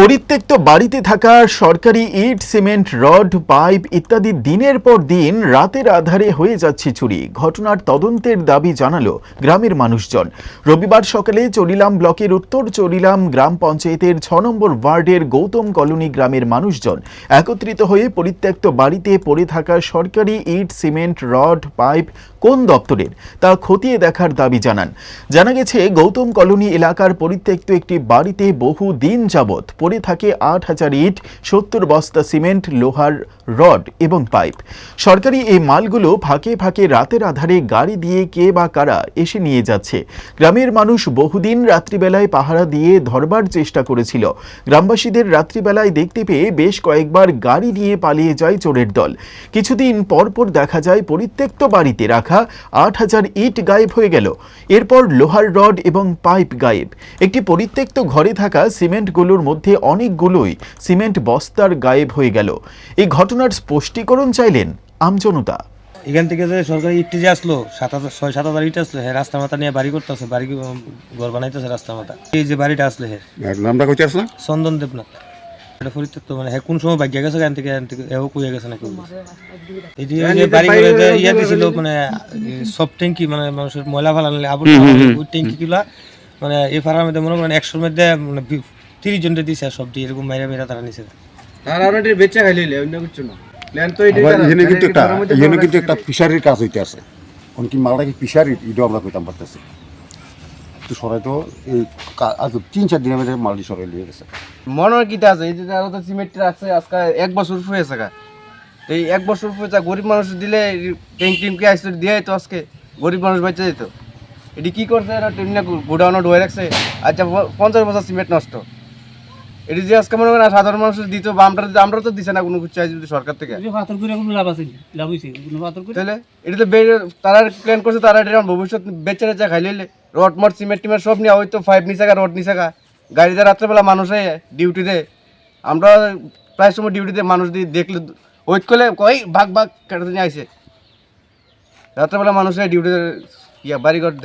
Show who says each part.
Speaker 1: পরিত্যক্ত বাড়িতে থাকা সরকারি ইট, সিমেন্ট, রড, পাইপ ইত্যাদি দিনের পর দিন রাতের আধারে হয়ে যাচ্ছে চুরি। ঘটনার তদন্তের দাবি জানালো গ্রামের মানুষজন। রবিবার সকালে চরিলাম ব্লকের উত্তর চরিলাম গ্রাম পঞ্চায়েতের ছ নম্বর ওয়ার্ডের গৌতম কলোনি গ্রামের মানুষজন একত্রিত হয়ে পরিত্যক্ত বাড়িতে পড়ে থাকা সরকারি ইট, সিমেন্ট, রড, পাইপ কোন দপ্তরের তা খতিয়ে দেখার দাবি জানান। জানা গেছে, গৌতম কলোনি এলাকার পরিত্যক্ত একটি বাড়িতে বহু দিন যাবৎ পড়ে থাকে আট হাজার ইট, সত্তর বস্তা সিমেন্ট, লোহার রড এবং পাইপ। সরকারি এই মালগুলো ফাঁকে ফাঁকে রাতের আধারে গাড়ি দিয়ে কে বা কারা এসে নিয়ে যাচ্ছে। গ্রামের মানুষ বহুদিন রাত্রিবেলায় পাহারা দিয়ে ধরবার চেষ্টা করেছিল। গ্রামবাসীদের রাত্রিবেলায় দেখতে পেয়ে বেশ কয়েকবার গাড়ি নিয়ে পালিয়ে যায় চোরের দল। কিছুদিন পরপর দেখা যায় পরিত্যক্ত বাড়িতে রাখা আট হাজার ইট গায়েব হয়ে গেল। এরপর লোহার রড এবং পাইপ গায়েব। একটি পরিত্যক্ত ঘরে থাকা সিমেন্টগুলোর মধ্যে অনেকগুলোই সিমেন্ট বস্তার গায়েব হয়ে গেল। এই ঘটনার স্পষ্টীকরণ চাইলেন আমজনতা।
Speaker 2: এখান থেকে যে সরকারি ইটটি যে আসলো সাত হাজার ছয় সাত হাজার ইট আসলো হ্যাঁ রাস্তা মাথা নিয়ে বাড়ি করতেছে বাড়ি ঘর বানাইতেছে রাস্তা মাথা। এই যে বাড়িটা আসলো হ্যাঁ
Speaker 3: নামটা কইতে আসলা
Speaker 2: চন্দন দেবনাথ। এটা মানে হ্যাঁ কোন সময় ভাগ্য গেছে এখান থেকে এখান থেকে এও কুয়ে গেছে নাকি এই যে বাড়ি করে যে ইয়া দিছিল মানে সব ট্যাঙ্কি মানে মানুষের ময়লা ফালা আবুল ওই ট্যাঙ্কি মানে এই ফারার মধ্যে মনে করেন একশোর মধ্যে মানে তিরিশ জনটা দিছে আর সব দিয়ে এরকম মাইরা মেরা তারা নিছে।
Speaker 4: তারা অনেক বেচা খাইলে অন্য কিছু না। প্ল্যান তো এটা
Speaker 3: এখানে কিন্তু একটা এখানে কিন্তু একটা ফিশারির কাজ হইতে আছে কোন কি মালটা কি ফিশারি এটাও আমরা কইতাম পারতেছি। তো সরাই তো এই আজ তিন চার দিনের মধ্যে মালটি সরাই লিয়ে গেছে।
Speaker 4: মনে হয় কিটা আছে? এই যে তারা তো সিমেন্ট রাখছে আজকে এক বছর হয়েছে গা। এই এক বছর হয়েছে গরিব মানুষ দিলে ট্যাঙ্ক টিমকে আসতে দিয়ে তো আজকে গরিব মানুষ বাচ্চা যেত। এটি কি করছে? এরা টেমনা গোডাউনে ঢুয়ে রাখছে। আচ্ছা পঞ্চাশ বছর সিমেন্ট নষ্ট। এটি যে আজকে মনে করেন সাধারণ মানুষ দিত বা আমরা আমরা তো দিছে না কোনো কিছু যদি সরকার থেকে।
Speaker 5: পাথর করে কোনো লাভ আছে লাভ হয়েছে কোনো পাথর করে
Speaker 4: তাহলে এটা তো তারা প্ল্যান করছে তারা এটা ভবিষ্যৎ বেচে রেচা খাইলে রড মট সিমেন্ট টিমেন্ট সব নিয়ে ওই তো ফাইভ নিচাকা রড নিচাকা গাড়িতে রাত্রেবেলা মানুষে ডিউটিতে আমরা প্রায় সময় ডিউটিতে মানুষ দিয়ে দেখলে ওয়েট করলে কই ভাগ ভাগ কেটে নিয়ে আইসে রাত্রেবেলা মানুষে ডিউটিতে ইয়া বাড়িঘর